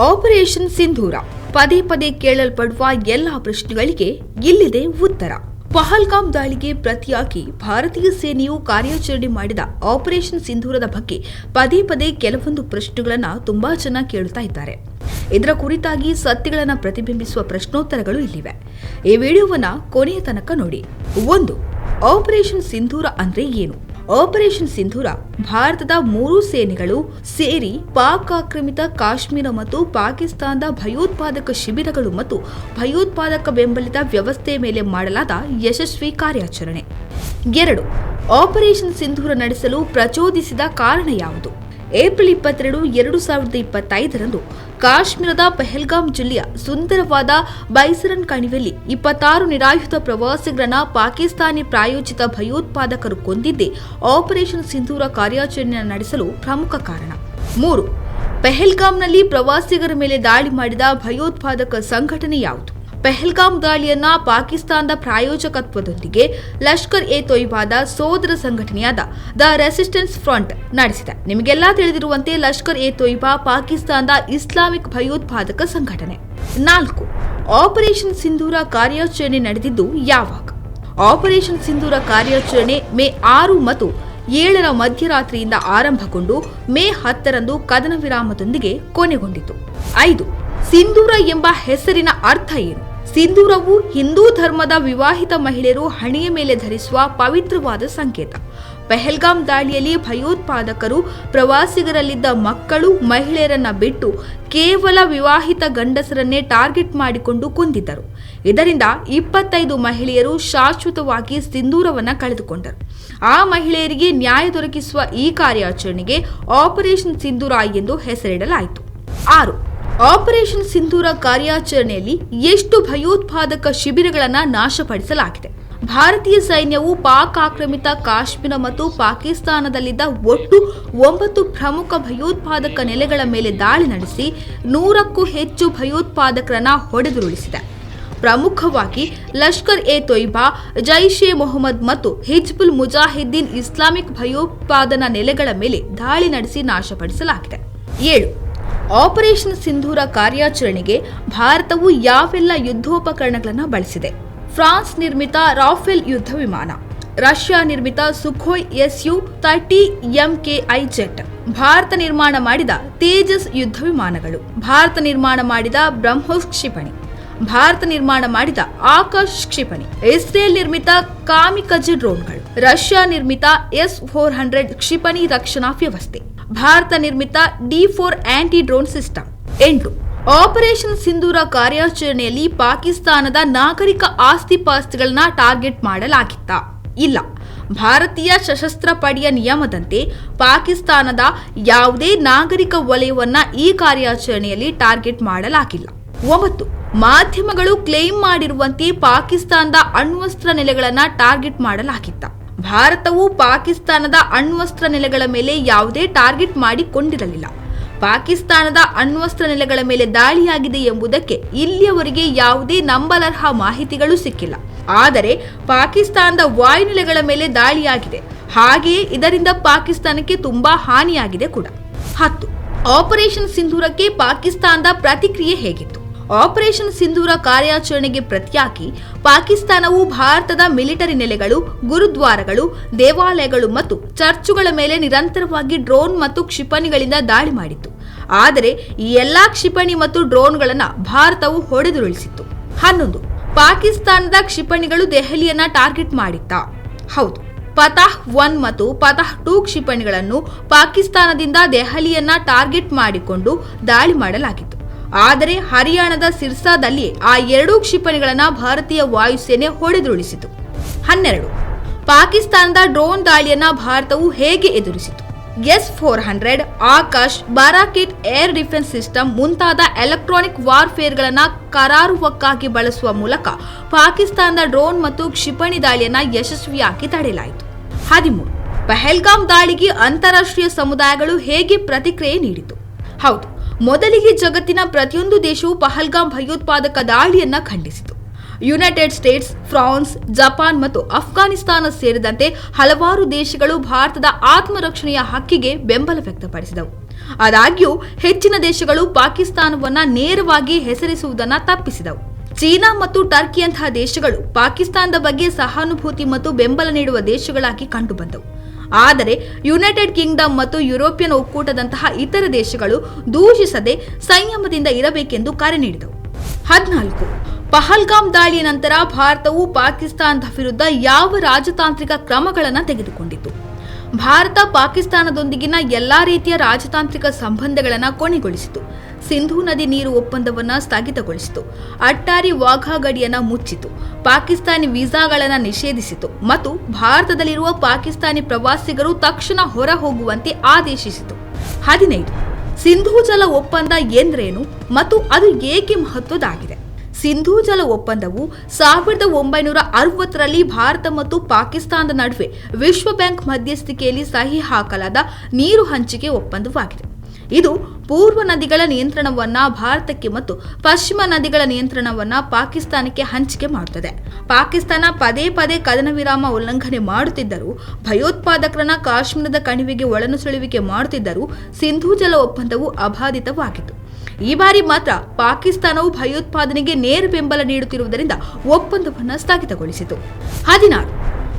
Operation ಸಿಂಧೂರ. ಪದೇ ಪದೇ ಕೇಳಲ್ಪಡುವ ಎಲ್ಲಾ ಪ್ರಶ್ನೆಗಳಿಗೆ ಇಲ್ಲಿದೆ ಉತ್ತರ. ಪಹಲ್ಗಾಮ್ ದಾಳಿಗೆ ಪ್ರತಿಯಾಗಿ ಭಾರತೀಯ ಸೇನೆಯು ಕಾರ್ಯಾಚರಣೆ ಮಾಡಿದ ಆಪರೇಷನ್ ಸಿಂಧೂರದ ಬಗ್ಗೆ ಪದೇ ಪದೇ ಕೆಲವೊಂದು ಪ್ರಶ್ನೆಗಳನ್ನ ತುಂಬಾ ಜನ ಕೇಳುತ್ತಾ ಇದ್ದಾರೆ. ಇದರ ಕುರಿತಾಗಿ ಸತ್ಯಗಳನ್ನು ಪ್ರತಿಬಿಂಬಿಸುವ ಪ್ರಶ್ನೋತ್ತರಗಳು ಇಲ್ಲಿವೆ. ಈ ವಿಡಿಯೋವನ್ನ ಕೊನೆಯ ತನಕ ನೋಡಿ. ಒಂದು, ಆಪರೇಷನ್ ಸಿಂಧೂರ ಅಂದ್ರೆ ಏನು? ಆಪರೇಷನ್ ಸಿಂಧೂರ ಭಾರತದ ಮೂರು ಸೇನೆಗಳು ಸೇರಿ ಪಾಕ್ ಆಕ್ರಮಿತ ಕಾಶ್ಮೀರ ಮತ್ತು ಪಾಕಿಸ್ತಾನದ ಭಯೋತ್ಪಾದಕ ಶಿಬಿರಗಳು ಮತ್ತು ಭಯೋತ್ಪಾದಕ ಬೆಂಬಲಿತ ವ್ಯವಸ್ಥೆ ಮೇಲೆ ಮಾಡಲಾದ ಯಶಸ್ವಿ ಕಾರ್ಯಾಚರಣೆ. ಎರಡು, ಆಪರೇಷನ್ ಸಿಂಧೂರ ನಡೆಸಲು ಪ್ರಚೋದಿಸಿದ ಕಾರಣ ಯಾವುದು? ಏಪ್ರಿಲ್ ಇಪ್ಪತ್ತೆರಡು, ಎರಡು ಸಾವಿರದ ಇಪ್ಪತ್ತೈದರಂದು ಕಾಶ್ಮೀರದ ಪೆಹಲ್ಗಾಮ್ ಜಿಲ್ಲೆಯ ಸುಂದರವಾದ ಬೈಸರನ್ ಕಣಿವೆಯಲ್ಲಿ ಇಪ್ಪತ್ತಾರು ನಿರಾಯುಧ ಪ್ರವಾಸಿಗರನ್ನ ಪಾಕಿಸ್ತಾನಿ ಪ್ರಾಯೋಜಿತ ಭಯೋತ್ಪಾದಕರು ಕೊಂದಿದ್ದೇ ಆಪರೇಷನ್ ಸಿಂಧೂರ ಕಾರ್ಯಾಚರಣೆ ನಡೆಸಲು ಪ್ರಮುಖ ಕಾರಣ. ಮೂರು, ಪೆಹಲ್ಗಾಮ್ನಲ್ಲಿ ಪ್ರವಾಸಿಗರ ಮೇಲೆ ದಾಳಿ ಮಾಡಿದ ಭಯೋತ್ಪಾದಕ ಸಂಘಟನೆ ಯಾವುದು? ಪೆಹಲ್ಗಾಮ್ ದಾಳಿಯನ್ನ ಪಾಕಿಸ್ತಾನದ ಪ್ರಾಯೋಜಕತ್ವದೊಂದಿಗೆ ಲಷ್ಕರ್ ಎ ತೊಯ್ಬಾದ ಸೋದರ ಸಂಘಟನೆಯಾದ ದ ರೆಸಿಸ್ಟೆನ್ಸ್ ಫ್ರಂಟ್ ನಡೆಸಿದೆ. ನಿಮಗೆಲ್ಲ ತಿಳಿದಿರುವಂತೆ ಲಷ್ಕರ್ ಎ ತೊಯ್ಬಾ ಪಾಕಿಸ್ತಾನದ ಇಸ್ಲಾಮಿಕ್ ಭಯೋತ್ಪಾದಕ ಸಂಘಟನೆ. ನಾಲ್ಕು, ಆಪರೇಷನ್ ಸಿಂಧೂರ ಕಾರ್ಯಾಚರಣೆ ನಡೆದಿದ್ದು ಯಾವಾಗ? ಆಪರೇಷನ್ ಸಿಂಧೂರ ಕಾರ್ಯಾಚರಣೆ ಮೇ ಆರು ಮತ್ತು ಏಳರ ಮಧ್ಯರಾತ್ರಿಯಿಂದ ಆರಂಭಗೊಂಡು ಮೇ ಹತ್ತರಂದು ಕದನ ವಿರಾಮದೊಂದಿಗೆ ಕೊನೆಗೊಂಡಿತು. ಐದು, ಸಿಂಧೂರ ಎಂಬ ಹೆಸರಿನ ಅರ್ಥ ಏನು? ಸಿಂಧೂರವು ಹಿಂದೂ ಧರ್ಮದ ವಿವಾಹಿತ ಮಹಿಳೆಯರು ಹಣೆಯ ಮೇಲೆ ಧರಿಸುವ ಪವಿತ್ರವಾದ ಸಂಕೇತ. ಪೆಹಲ್ಗಾಮ್ ದಾಳಿಯಲ್ಲಿ ಭಯೋತ್ಪಾದಕರು ಪ್ರವಾಸಿಗರಲ್ಲಿದ್ದ ಮಕ್ಕಳು ಮಹಿಳೆಯರನ್ನ ಬಿಟ್ಟು ಕೇವಲ ವಿವಾಹಿತ ಗಂಡಸರನ್ನೇ ಟಾರ್ಗೆಟ್ ಮಾಡಿಕೊಂಡು ಕುಂದಿದ್ದರು. ಇದರಿಂದ ಇಪ್ಪತ್ತೈದು ಮಹಿಳೆಯರು ಶಾಶ್ವತವಾಗಿ ಸಿಂಧೂರವನ್ನು ಕಳೆದುಕೊಂಡರು. ಆ ಮಹಿಳೆಯರಿಗೆ ನ್ಯಾಯ ದೊರಕಿಸುವ ಈ ಕಾರ್ಯಾಚರಣೆಗೆ ಆಪರೇಷನ್ ಸಿಂಧೂರ ಎಂದು ಹೆಸರಿಡಲಾಯಿತು. ಆರು. ಆಪರೇಷನ್ ಸಿಂಧೂರ ಕಾರ್ಯಾಚರಣೆಯಲ್ಲಿ ಎಷ್ಟು ಭಯೋತ್ಪಾದಕ ಶಿಬಿರಗಳನ್ನು ನಾಶಪಡಿಸಲಾಗಿದೆ. ಭಾರತೀಯ ಸೈನ್ಯವು ಪಾಕ್ ಆಕ್ರಮಿತ ಕಾಶ್ಮೀರ ಮತ್ತು ಪಾಕಿಸ್ತಾನದಲ್ಲಿದ್ದ ಒಟ್ಟು ಒಂಬತ್ತು ಪ್ರಮುಖ ಭಯೋತ್ಪಾದಕ ನೆಲೆಗಳ ಮೇಲೆ ದಾಳಿ ನಡೆಸಿ ನೂರಕ್ಕೂ ಹೆಚ್ಚು ಭಯೋತ್ಪಾದಕರನ್ನ ಹೊಡೆದುರುಳಿಸಿದೆ. ಪ್ರಮುಖವಾಗಿ ಲಷ್ಕರ್ ಎ ತೊಯ್ಬಾ, ಜೈಷ್ ಎ ಮೊಹಮ್ಮದ್ ಮತ್ತು ಹಿಜ್ಬುಲ್ ಮುಜಾಹಿದ್ದೀನ್ ಇಸ್ಲಾಮಿಕ್ ಭಯೋತ್ಪಾದನಾ ನೆಲೆಗಳ ಮೇಲೆ ದಾಳಿ ನಡೆಸಿ ನಾಶಪಡಿಸಲಾಗಿದೆ. ಏಳು ಆಪರೇಷನ್ ಸಿಂಧೂರ ಕಾರ್ಯಾಚರಣೆಗೆ ಭಾರತವು ಯಾವೆಲ್ಲ ಯುದ್ಧೋಪಕರಣಗಳನ್ನು ಬಳಸಿದೆ? ಫ್ರಾನ್ಸ್ ನಿರ್ಮಿತ ರಾಫೆಲ್ ಯುದ್ಧ ವಿಮಾನ, ರಷ್ಯಾ ನಿರ್ಮಿತ Sukhoi SU thirty MKI jet Bharat ನಿರ್ಮಾಣ ಮಾಡಿದ ತೇಜಸ್ ಯುದ್ಧ ವಿಮಾನಗಳು, ಭಾರತ ನಿರ್ಮಾಣ ಮಾಡಿದ ಬ್ರಹ್ಮೋಸ್ ಕ್ಷಿಪಣಿ, ಭಾರತ ನಿರ್ಮಾಣ ಮಾಡಿದ ಆಕಾಶ್ ಕ್ಷಿಪಣಿ, ಇಸ್ರೇಲ್ ನಿರ್ಮಿತ ಕಾಮಿಕಜ್ ಡ್ರೋನ್ಗಳು, ರಷ್ಯಾ ನಿರ್ಮಿತ ಎಸ್ ಫೋರ್ ಹಂಡ್ರೆಡ್ ಕ್ಷಿಪಣಿ ರಕ್ಷಣಾ ವ್ಯವಸ್ಥೆ. ಭಾರತ ನಿರ್ಮಿತ D four anti drone system. ಎಂಟು. ಆಪರೇಷನ್ ಸಿಂಧೂರ ಕಾರ್ಯಾಚರಣೆಯಲ್ಲಿ ಪಾಕಿಸ್ತಾನದ ನಾಗರಿಕ ಆಸ್ತಿ ಪಾಸ್ತಿಗಳನ್ನ ಟಾರ್ಗೆಟ್ ಮಾಡಲಾಗಿತ್ತ. ಇಲ್ಲ. ಭಾರತೀಯ ಸಶಸ್ತ್ರ ಪಡೆಯ ನಿಯಮದಂತೆ ಪಾಕಿಸ್ತಾನದ ಯಾವುದೇ ನಾಗರಿಕ ವಲಯವನ್ನ ಈ ಕಾರ್ಯಾಚರಣೆಯಲ್ಲಿ ಟಾರ್ಗೆಟ್ ಮಾಡಲಾಗಿಲ್ಲ. ಒಂಬತ್ತು. ಮಾಧ್ಯಮಗಳು ಕ್ಲೇಮ್ ಮಾಡಿರುವಂತೆ ಪಾಕಿಸ್ತಾನದ ಅಣ್ವಸ್ತ್ರ ನೆಲೆಗಳನ್ನ ಟಾರ್ಗೆಟ್ ಮಾಡಲಾಗಿತ್ತ. ಭಾರತವು ಪಾಕಿಸ್ತಾನದ ಅಣ್ವಸ್ತ್ರ ನೆಲೆಗಳ ಮೇಲೆ ಯಾವುದೇ ಟಾರ್ಗೆಟ್ ಮಾಡಿಕೊಂಡಿರಲಿಲ್ಲ. ಪಾಕಿಸ್ತಾನದ ಅಣ್ವಸ್ತ್ರ ನೆಲೆಗಳ ಮೇಲೆ ದಾಳಿಯಾಗಿದೆ ಎಂಬುದಕ್ಕೆ ಇಲ್ಲಿಯವರೆಗೆ ಯಾವುದೇ ನಂಬಲರ್ಹ ಮಾಹಿತಿಗಳು ಸಿಕ್ಕಿಲ್ಲ. ಆದರೆ ಪಾಕಿಸ್ತಾನದ ವಾಯುನೆಲೆಗಳ ಮೇಲೆ ದಾಳಿಯಾಗಿದೆ. ಹಾಗೆಯೇ ಇದರಿಂದ ಪಾಕಿಸ್ತಾನಕ್ಕೆ ತುಂಬಾ ಹಾನಿಯಾಗಿದೆ ಕೂಡ. ಹತ್ತು, ಆಪರೇಷನ್ ಸಿಂಧೂರಕ್ಕೆ ಪಾಕಿಸ್ತಾನದ ಪ್ರತಿಕ್ರಿಯೆ ಹೇಗಿತ್ತು? ಆಪರೇಷನ್ ಸಿಂಧೂರ ಕಾರ್ಯಾಚರಣೆಗೆ ಪ್ರತಿಯಾಗಿ ಪಾಕಿಸ್ತಾನವು ಭಾರತದ ಮಿಲಿಟರಿ ನೆಲೆಗಳು, ಗುರುದ್ವಾರಗಳು, ದೇವಾಲಯಗಳು ಮತ್ತು ಚರ್ಚುಗಳ ಮೇಲೆ ನಿರಂತರವಾಗಿ ಡ್ರೋನ್ ಮತ್ತು ಕ್ಷಿಪಣಿಗಳಿಂದ ದಾಳಿ ಮಾಡಿತ್ತು. ಆದರೆ ಈ ಎಲ್ಲಾ ಕ್ಷಿಪಣಿ ಮತ್ತು ಡ್ರೋನ್ಗಳನ್ನು ಭಾರತವು ಹೊಡೆದುರುಳಿಸಿತ್ತು. ಹನ್ನೊಂದು, ಪಾಕಿಸ್ತಾನದ ಕ್ಷಿಪಣಿಗಳು ದೆಹಲಿಯನ್ನ ಟಾರ್ಗೆಟ್ ಮಾಡಿತ್ತಾ? ಹೌದು, ಪತಾಹ್ ಒನ್ ಮತ್ತು ಪತಾಹ್ ಟೂ ಕ್ಷಿಪಣಿಗಳನ್ನು ಪಾಕಿಸ್ತಾನದಿಂದ ದೆಹಲಿಯನ್ನ ಟಾರ್ಗೆಟ್ ಮಾಡಿಕೊಂಡು ದಾಳಿ ಮಾಡಲಾಗಿತ್ತು. ಆದರೆ ಹರಿಯಾಣದ ಸಿರ್ಸಾದಲ್ಲಿ ಆ ಎರಡೂ ಕ್ಷಿಪಣಿಗಳನ್ನು ಭಾರತೀಯ ವಾಯುಸೇನೆ ಹೊಡೆದುರುಳಿಸಿತು. ಹನ್ನೆರಡು, ಪಾಕಿಸ್ತಾನದ ಡ್ರೋನ್ ದಾಳಿಯನ್ನ ಭಾರತವು ಹೇಗೆ ಎದುರಿಸಿತು? ಎಸ್ ಫೋರ್ ಹಂಡ್ರೆಡ್, ಆಕಾಶ್, ಬಾರಾಕಿಟ್ ಏರ್ ಡಿಫೆನ್ಸ್ ಸಿಸ್ಟಮ್ ಮುಂತಾದ ಎಲೆಕ್ಟ್ರಾನಿಕ್ ವಾರ್ಫೇರ್ಗಳನ್ನು ಕರಾರುವಕ್ಕಾಗಿ ಬಳಸುವ ಮೂಲಕ ಪಾಕಿಸ್ತಾನದ ಡ್ರೋನ್ ಮತ್ತು ಕ್ಷಿಪಣಿ ದಾಳಿಯನ್ನ ಯಶಸ್ವಿಯಾಗಿ ತಡೆಯಲಾಯಿತು. ಹದಿಮೂರು ಪಹಲ್ಗಾಮ್ ದಾಳಿಗೆ ಅಂತಾರಾಷ್ಟ್ರೀಯ ಸಮುದಾಯಗಳು ಹೇಗೆ ಪ್ರತಿಕ್ರಿಯೆ ನೀಡಿತು? ಹೌದು ಮೊದಲಿಗೆ ಜಗತ್ತಿನ ಪ್ರತಿಯೊಂದು ದೇಶವು ಪಹಲ್ಗಾಮ್ ಭಯೋತ್ಪಾದಕ ದಾಳಿಯನ್ನ ಖಂಡಿಸಿತು. ಯುನೈಟೆಡ್ ಸ್ಟೇಟ್ಸ್ ಫ್ರಾನ್ಸ್ ಜಪಾನ್ ಮತ್ತು ಅಫ್ಘಾನಿಸ್ತಾನ ಸೇರಿದಂತೆ ಹಲವಾರು ದೇಶಗಳು ಭಾರತದ ಆತ್ಮರಕ್ಷಣೆಯ ಹಕ್ಕಿಗೆ ಬೆಂಬಲ ವ್ಯಕ್ತಪಡಿಸಿದವು. ಆದಾಗ್ಯೂ, ಹೆಚ್ಚಿನ ದೇಶಗಳು ಪಾಕಿಸ್ತಾನವನ್ನ ನೇರವಾಗಿ ಹೆಸರಿಸುವುದನ್ನು ತಪ್ಪಿಸಿದವು. ಚೀನಾ ಮತ್ತು ಟರ್ಕಿಯಂತಹ ದೇಶಗಳು ಪಾಕಿಸ್ತಾನದ ಬಗ್ಗೆ ಸಹಾನುಭೂತಿ ಮತ್ತು ಬೆಂಬಲ ನೀಡುವ ದೇಶಗಳಾಗಿ ಕಂಡುಬಂದವು. ಆದರೆ ಯುನೈಟೆಡ್ ಕಿಂಗ್ಡಮ್ ಮತ್ತು ಯುರೋಪಿಯನ್ ಒಕ್ಕೂಟದಂತಹ ಇತರ ದೇಶಗಳು ದೂಷಿಸದೆ ಸಂಯಮದಿಂದ ಇರಬೇಕೆಂದು ಕರೆ ನೀಡಿದವು. ಹದಿನಾಲ್ಕು. ಪಹಲ್ಗಾಮ್ ದಾಳಿಯ ನಂತರ ಭಾರತವು ಪಾಕಿಸ್ತಾನದ ವಿರುದ್ಧ ಯಾವ ರಾಜತಾಂತ್ರಿಕ ಕ್ರಮಗಳನ್ನು ತೆಗೆದುಕೊಂಡಿತು ಭಾರತ ಪಾಕಿಸ್ತಾನದೊಂದಿಗಿನ ಎಲ್ಲಾ ರೀತಿಯ ರಾಜತಾಂತ್ರಿಕ ಸಂಬಂಧಗಳನ್ನು ಕೊನೆಗೊಳಿಸಿತು. ಸಿಂಧೂ ನದಿ ನೀರು ಒಪ್ಪಂದವನ್ನು ಸ್ಥಗಿತಗೊಳಿಸಿತು. ಅಟ್ಟಾರಿ ವಾಘಾ ಗಡಿಯನ್ನು ಮುಚ್ಚಿತು. ಪಾಕಿಸ್ತಾನಿ ವೀಸಾಗಳನ್ನು ನಿಷೇಧಿಸಿತು ಮತ್ತು ಭಾರತದಲ್ಲಿರುವ ಪಾಕಿಸ್ತಾನಿ ಪ್ರವಾಸಿಗರು ತಕ್ಷಣ ಹೊರ ಹೋಗುವಂತೆ ಆದೇಶಿಸಿತು. ಹದಿನೈದು. ಸಿಂಧೂ ಜಲ ಒಪ್ಪಂದ ಎಂದ್ರೇನು ಮತ್ತು ಅದು ಏಕೆ ಮಹತ್ವದಾಗಿದೆ ಸಿಂಧೂ ಜಲ ಒಪ್ಪಂದವು ಸಾವಿರದ ಒಂಬೈನೂರ ಅರವತ್ತರಲ್ಲಿ ಭಾರತ ಮತ್ತು ಪಾಕಿಸ್ತಾನದ ನಡುವೆ ವಿಶ್ವ ಬ್ಯಾಂಕ್ ಮಧ್ಯಸ್ಥಿಕೆಯಲ್ಲಿ ಸಹಿ ಹಾಕಲಾದ ನೀರು ಹಂಚಿಕೆ ಒಪ್ಪಂದವಾಗಿದೆ. ಇದು ಪೂರ್ವ ನದಿಗಳ ನಿಯಂತ್ರಣವನ್ನ ಭಾರತಕ್ಕೆ ಮತ್ತು ಪಶ್ಚಿಮ ನದಿಗಳ ನಿಯಂತ್ರಣವನ್ನ ಪಾಕಿಸ್ತಾನಕ್ಕೆ ಹಂಚಿಕೆ ಮಾಡುತ್ತದೆ. ಪಾಕಿಸ್ತಾನ ಪದೇ ಪದೇ ಕದನ ವಿರಾಮ ಉಲ್ಲಂಘನೆ ಮಾಡುತ್ತಿದ್ದರೂ, ಭಯೋತ್ಪಾದಕರನ್ನ ಕಾಶ್ಮೀರದ ಕಣಿವೆಗೆ ಒಳನುಸುಳುವಿಕೆ ಮಾಡುತ್ತಿದ್ದರೂ ಸಿಂಧೂ ಜಲ ಒಪ್ಪಂದವು ಅಬಾಧಿತವಾಗಿತ್ತು. ಈ ಬಾರಿ ಮಾತ್ರ ಪಾಕಿಸ್ತಾನವು ಭಯೋತ್ಪಾದನೆಗೆ ನೇರ ಬೆಂಬಲ ನೀಡುತ್ತಿರುವುದರಿಂದ ಒಪ್ಪಂದವನ್ನು ಸ್ಥಗಿತಗೊಳಿಸಿತು. ಹದಿನಾರು.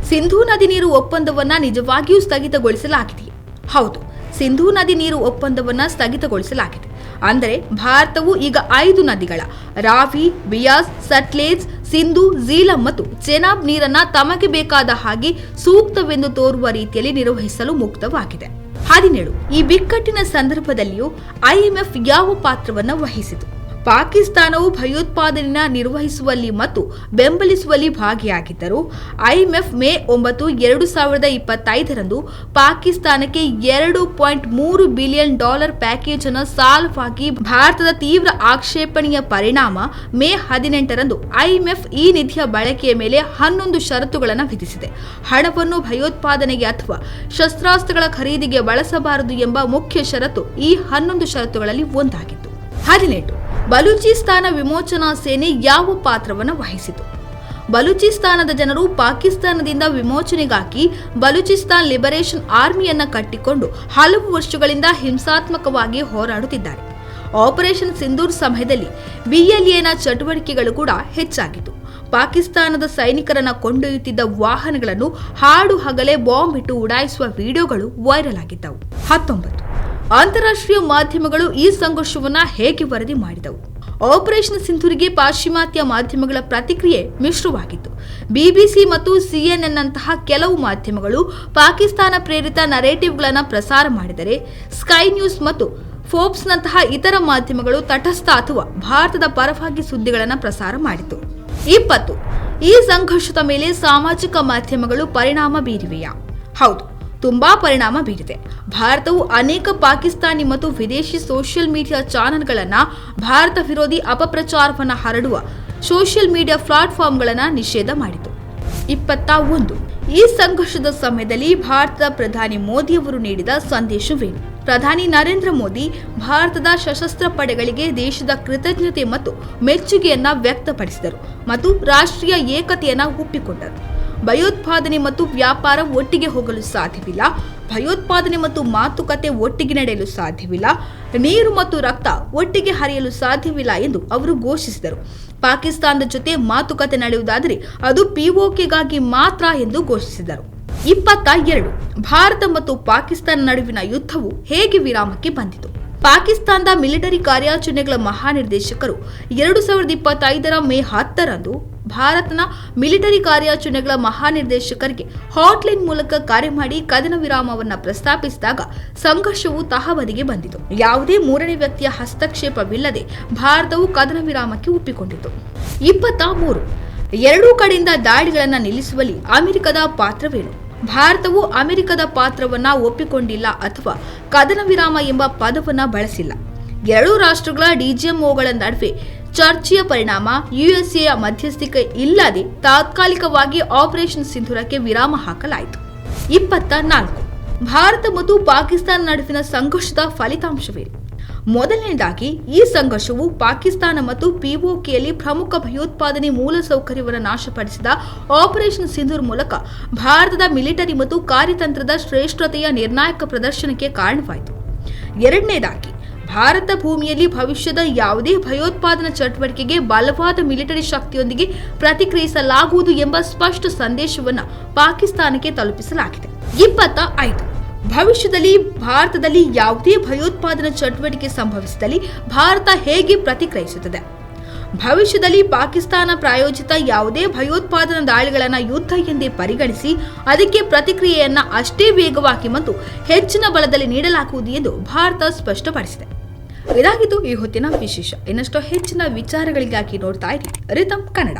ಸಿಂಧೂ ನದಿ ನೀರು ಒಪ್ಪಂದವನ್ನ ನಿಜವಾಗಿಯೂ ಸ್ಥಗಿತಗೊಳಿಸಲಾಗಿದೆ. ಹೌದು, ಸಿಂಧೂ ನದಿ ನೀರು ಒಪ್ಪಂದವನ್ನ ಸ್ಥಗಿತಗೊಳಿಸಲಾಗಿದೆ. ಅಂದರೆ ಭಾರತವು ಈಗ ಐದು ನದಿಗಳ ರಾವಿ, ಬಿಯಾಸ್, ಸಟ್ಲೇಜ್, ಸಿಂಧು, ಝೀಲಂ ಮತ್ತು ಚೆನಾಬ್ ನೀರನ್ನ ತಮಗೆ ಬೇಕಾದ ಹಾಗೆ ಸೂಕ್ತವೆಂದು ತೋರುವ ರೀತಿಯಲ್ಲಿ ನಿರ್ವಹಿಸಲು ಮುಕ್ತವಾಗಿದೆ. ಹದಿನೇಳು. ಈ ಬಿಕ್ಕಟ್ಟಿನ ಸಂದರ್ಭದಲ್ಲಿಯೂ ಐಎಂಎಫ್ ಯಾವ ಪಾತ್ರವನ್ನು ವಹಿಸಿತು? ಪಾಕಿಸ್ತಾನವು ಭಯೋತ್ಪಾದನೆಯ ನಿರ್ವಹಿಸುವಲ್ಲಿ ಮತ್ತು ಬೆಂಬಲಿಸುವಲ್ಲಿ ಭಾಗಿಯಾಗಿದ್ದರು. ಐಎಂಎಫ್ ಮೇ ಒಂಬತ್ತು ಎರಡು ಸಾವಿರದ ಇಪ್ಪತ್ತೈದರಂದು ಪಾಕಿಸ್ತಾನಕ್ಕೆ ಎರಡು ಪಾಯಿಂಟ್ ಮೂರು ಬಿಲಿಯನ್ ಡಾಲರ್ ಪ್ಯಾಕೇಜ್ ಅನ್ನು ಸಾಲವಾಗಿ ಭಾರತದ ತೀವ್ರ ಆಕ್ಷೇಪಣೆಯ ಪರಿಣಾಮ ಮೇ ಹದಿನೆಂಟರಂದು ಐಎಂಎಫ್ ಈ ನಿಧಿಯ ಬಳಕೆಯ ಮೇಲೆ ಹನ್ನೊಂದು ಷರತ್ತುಗಳನ್ನು ವಿಧಿಸಿದೆ. ಹಣವನ್ನು ಭಯೋತ್ಪಾದನೆಗೆ ಅಥವಾ ಶಸ್ತ್ರಾಸ್ತ್ರಗಳ ಖರೀದಿಗೆ ಬಳಸಬಾರದು ಎಂಬ ಮುಖ್ಯ ಷರತ್ತು ಈ ಹನ್ನೊಂದು ಷರತ್ತುಗಳಲ್ಲಿ ಒಂದಾಗಿತ್ತು. ಹದಿನೆಂಟು ಬಲೂಚಿಸ್ತಾನ ವಿಮೋಚನಾ ಸೇನೆ ಯಾವ ಪಾತ್ರವನ್ನು ವಹಿಸಿತು? ಬಲೂಚಿಸ್ತಾನದ ಜನರು ಪಾಕಿಸ್ತಾನದಿಂದ ವಿಮೋಚನೆಗಾಗಿ ಬಲೂಚಿಸ್ತಾನ್ ಲಿಬರೇಷನ್ ಆರ್ಮಿಯನ್ನು ಕಟ್ಟಿಕೊಂಡು ಹಲವು ವರ್ಷಗಳಿಂದ ಹಿಂಸಾತ್ಮಕವಾಗಿ ಹೋರಾಡುತ್ತಿದ್ದಾರೆ. ಆಪರೇಷನ್ ಸಿಂಧೂರ್ ಸಮಯದಲ್ಲಿ ಬಿಎಲ್ಎನ ಚಟುವಟಿಕೆಗಳು ಕೂಡ ಹೆಚ್ಚಾಗಿತ್ತು. ಪಾಕಿಸ್ತಾನದ ಸೈನಿಕರನ್ನ ಕೊಂಡೊಯ್ಯುತ್ತಿದ್ದ ವಾಹನಗಳನ್ನು ಹಾಡು ಹಗಲೇ ಬಾಂಬ್ ಇಟ್ಟು ಉಡಾಯಿಸುವ ವಿಡಿಯೋಗಳು ವೈರಲ್ ಆಗಿದ್ದವು. ಹತ್ತೊಂಬತ್ತು ಅಂತಾರಾಷ್ಟ್ರೀಯ ಮಾಧ್ಯಮಗಳು ಈ ಸಂಘರ್ಷವನ್ನ ಹೇಗೆ ವರದಿ ಮಾಡಿದವು? ಆಪರೇಷನ್ ಸಿಂಧೂರಿಗೆ ಪಾಶ್ಚಿಮಾತ್ಯ ಮಾಧ್ಯಮಗಳ ಪ್ರತಿಕ್ರಿಯೆ ಮಿಶ್ರವಾಗಿತ್ತು. ಬಿಬಿಸಿ ಮತ್ತು ಸಿಎನ್ಎನ್ ನಂತಹ ಕೆಲವು ಮಾಧ್ಯಮಗಳು ಪಾಕಿಸ್ತಾನ ಪ್ರೇರಿತ ನರೇಟಿವ್ಗಳನ್ನು ಪ್ರಸಾರ ಮಾಡಿದರೆ ಸ್ಕೈ ನ್ಯೂಸ್ ಮತ್ತು ಫೋರ್ಬ್ಸ್ನಂತಹ ಇತರ ಮಾಧ್ಯಮಗಳು ತಟಸ್ಥ ಅಥವಾ ಭಾರತದ ಪರವಾಗಿ ಸುದ್ದಿಗಳನ್ನು ಪ್ರಸಾರ ಮಾಡಿತು ಇಪ್ಪತ್ತು, ಈ ಸಂಘರ್ಷದ ಮೇಲೆ ಸಾಮಾಜಿಕ ಮಾಧ್ಯಮಗಳು ಪರಿಣಾಮ ಬೀರಿವೆಯಾ? ಹೌದು ತುಂಬಾ ಪರಿಣಾಮ ಬೀರಿದೆ. ಭಾರತವು ಅನೇಕ ಪಾಕಿಸ್ತಾನಿ ಮತ್ತು ವಿದೇಶಿ ಸೋಷಿಯಲ್ ಮೀಡಿಯಾ ಚಾನೆಲ್ಗಳನ್ನು ಭಾರತ ವಿರೋಧಿ ಅಪಪ್ರಚಾರವನ್ನು ಹರಡುವ ಸೋಷಿಯಲ್ ಮೀಡಿಯಾ ಪ್ಲಾಟ್ಫಾರ್ಮ್ಗಳನ್ನು ನಿಷೇಧ ಮಾಡಿತು. ಇಪ್ಪತ್ತ ಒಂದು ಈ ಸಂಘರ್ಷದ ಸಮಯದಲ್ಲಿ ಭಾರತದ ಪ್ರಧಾನಿ ಮೋದಿಯವರು ನೀಡಿದ ಸಂದೇಶವೇನು? ಪ್ರಧಾನಿ ನರೇಂದ್ರ ಮೋದಿ ಭಾರತದ ಸಶಸ್ತ್ರ ಪಡೆಗಳಿಗೆ ದೇಶದ ಕೃತಜ್ಞತೆ ಮತ್ತು ಮೆಚ್ಚುಗೆಯನ್ನ ವ್ಯಕ್ತಪಡಿಸಿದರು ಮತ್ತು ರಾಷ್ಟ್ರೀಯ ಏಕತೆಯನ್ನ ಒಪ್ಪಿಕೊಂಡರು. ಭಯೋತ್ಪಾದನೆ ಮತ್ತು ವ್ಯಾಪಾರ ಒಟ್ಟಿಗೆ ಹೋಗಲು ಸಾಧ್ಯವಿಲ್ಲ. ಭಯೋತ್ಪಾದನೆ ಮತ್ತು ಮಾತುಕತೆ ಒಟ್ಟಿಗೆ ನಡೆಯಲು ಸಾಧ್ಯವಿಲ್ಲ. ನೀರು ಮತ್ತು ರಕ್ತ ಒಟ್ಟಿಗೆ ಹರಿಯಲು ಸಾಧ್ಯವಿಲ್ಲ ಎಂದು ಅವರು ಘೋಷಿಸಿದರು. ಪಾಕಿಸ್ತಾನದ ಜೊತೆ ಮಾತುಕತೆ ನಡೆಯುವುದಾದರೆ ಅದು ಪಿಒಕೆಗಾಗಿ ಮಾತ್ರ ಎಂದು ಘೋಷಿಸಿದರು. ಇಪ್ಪತ್ತ ಎರಡು. ಭಾರತ ಮತ್ತು ಪಾಕಿಸ್ತಾನ ನಡುವಿನ ಯುದ್ಧವು ಹೇಗೆ ವಿರಾಮಕ್ಕೆ ಬಂದಿತು? ಪಾಕಿಸ್ತಾನದ ಮಿಲಿಟರಿ ಕಾರ್ಯಾಚರಣೆಗಳ ಮಹಾನಿರ್ದೇಶಕರು ಎರಡು ಸಾವಿರದ ಇಪ್ಪತ್ತೈದರ ಮೇ ಹತ್ತರಂದು ಭಾರತನ ಮಿಲಿಟರಿ ಕಾರ್ಯಾಚರಣೆಗಳ ಮಹಾನಿರ್ದೇಶಕರಿಗೆ ಹಾಟ್ಲೈನ್ ಮೂಲಕ ಕರೆ ಮಾಡಿ ಕದನ ವಿರಾಮವನ್ನು ಪ್ರಸ್ತಾಪಿಸಿದಾಗ ಸಂಘರ್ಷವು ತಹಬದಿಗೆ ಬಂದಿತು. ಯಾವುದೇ ಮೂರನೇ ವ್ಯಕ್ತಿಯ ಹಸ್ತಕ್ಷೇಪವಿಲ್ಲದೆ ಭಾರತವು ಕದನ ವಿರಾಮಕ್ಕೆ ಒಪ್ಪಿಕೊಂಡಿತು. ಇಪ್ಪತ್ತ ಮೂರು. ಎರಡೂ ಕಡೆಯಿಂದ ದಾಳಿಗಳನ್ನು ನಿಲ್ಲಿಸುವಲ್ಲಿ ಅಮೆರಿಕದ ಪಾತ್ರವೇನು? ಭಾರತವು ಅಮೆರಿಕದ ಪಾತ್ರವನ್ನ ಒಪ್ಪಿಕೊಂಡಿಲ್ಲ ಅಥವಾ ಕದನ ವಿರಾಮ ಎಂಬ ಪದವನ್ನ ಬಳಸಿಲ್ಲ. ಎರಡೂ ರಾಷ್ಟ್ರಗಳ ಡಿಜಿಎಂಒಗಳ ನಡುವೆ ಚರ್ಚೆಯ ಪರಿಣಾಮ ಯುಎಸ್ಎಯ ಮಧ್ಯಸ್ಥಿಕೆ ಇಲ್ಲದೆ ತಾತ್ಕಾಲಿಕವಾಗಿ ಆಪರೇಷನ್ ಸಿಂಧುರಕ್ಕೆ ವಿರಾಮ ಹಾಕಲಾಯಿತು. ಇಪ್ಪತ್ತ ನಾಲ್ಕು ಭಾರತ ಮತ್ತು ಪಾಕಿಸ್ತಾನ ನಡುವಿನ ಸಂಘರ್ಷದ ಫಲಿತಾಂಶವೇನು? ಮೊದಲನೇದಾಗಿ, ಈ ಸಂಘರ್ಷವು ಪಾಕಿಸ್ತಾನ ಮತ್ತು ಪಿಒಕೆಯಲ್ಲಿ ಪ್ರಮುಖ ಭಯೋತ್ಪಾದನೆ ಮೂಲಸೌಕರ್ಯವನ್ನು ನಾಶಪಡಿಸಿದ ಆಪರೇಷನ್ ಸಿಂಧೂರ್ ಮೂಲಕ ಭಾರತದ ಮಿಲಿಟರಿ ಮತ್ತು ಕಾರ್ಯತಂತ್ರದ ಶ್ರೇಷ್ಠತೆಯ ನಿರ್ಣಾಯಕ ಪ್ರದರ್ಶನಕ್ಕೆ ಕಾರಣವಾಯಿತು. ಎರಡನೇದಾಗಿ, ಭಾರತ ಭೂಮಿಯಲ್ಲಿ ಭವಿಷ್ಯದ ಯಾವುದೇ ಭಯೋತ್ಪಾದನಾ ಚಟುವಟಿಕೆಗೆ ಬಲವಾದ ಮಿಲಿಟರಿ ಶಕ್ತಿಯೊಂದಿಗೆ ಪ್ರತಿಕ್ರಿಯಿಸಲಾಗುವುದು ಎಂಬ ಸ್ಪಷ್ಟ ಸಂದೇಶವನ್ನು ಪಾಕಿಸ್ತಾನಕ್ಕೆ ತಲುಪಿಸಲಾಗಿದೆ. ಇಪ್ಪತ್ತ ಐದು ಭವಿಷ್ಯದಲ್ಲಿ ಭಾರತದಲ್ಲಿ ಯಾವುದೇ ಭಯೋತ್ಪಾದನಾ ಚಟುವಟಿಕೆ ಸಂಭವಿಸಿದಲ್ಲಿ ಭಾರತ ಹೇಗೆ ಪ್ರತಿಕ್ರಿಯಿಸುತ್ತದೆ? ಭವಿಷ್ಯದಲ್ಲಿ ಪಾಕಿಸ್ತಾನ ಪ್ರಾಯೋಜಿತ ಯಾವುದೇ ಭಯೋತ್ಪಾದನಾ ದಾಳಿಗಳನ್ನು ಯುದ್ಧ ಎಂದೇ ಪರಿಗಣಿಸಿ ಅದಕ್ಕೆ ಪ್ರತಿಕ್ರಿಯೆಯನ್ನ ಅಷ್ಟೇ ವೇಗವಾಗಿ ಮತ್ತು ಹೆಚ್ಚಿನ ಬಲದಲ್ಲಿ ನೀಡಲಾಗುವುದು ಎಂದು ಭಾರತ ಸ್ಪಷ್ಟಪಡಿಸಿದೆ. ಇದಾಗಿದ್ದು ಈ ಹೊತ್ತಿನ ವಿಶೇಷ. ಇನ್ನಷ್ಟು ಹೆಚ್ಚಿನ ವಿಚಾರಗಳಿಗಾಗಿ ನೋಡ್ತಾ ಇರಿ. ರಿತಮ್ ಕನ್ನಡ.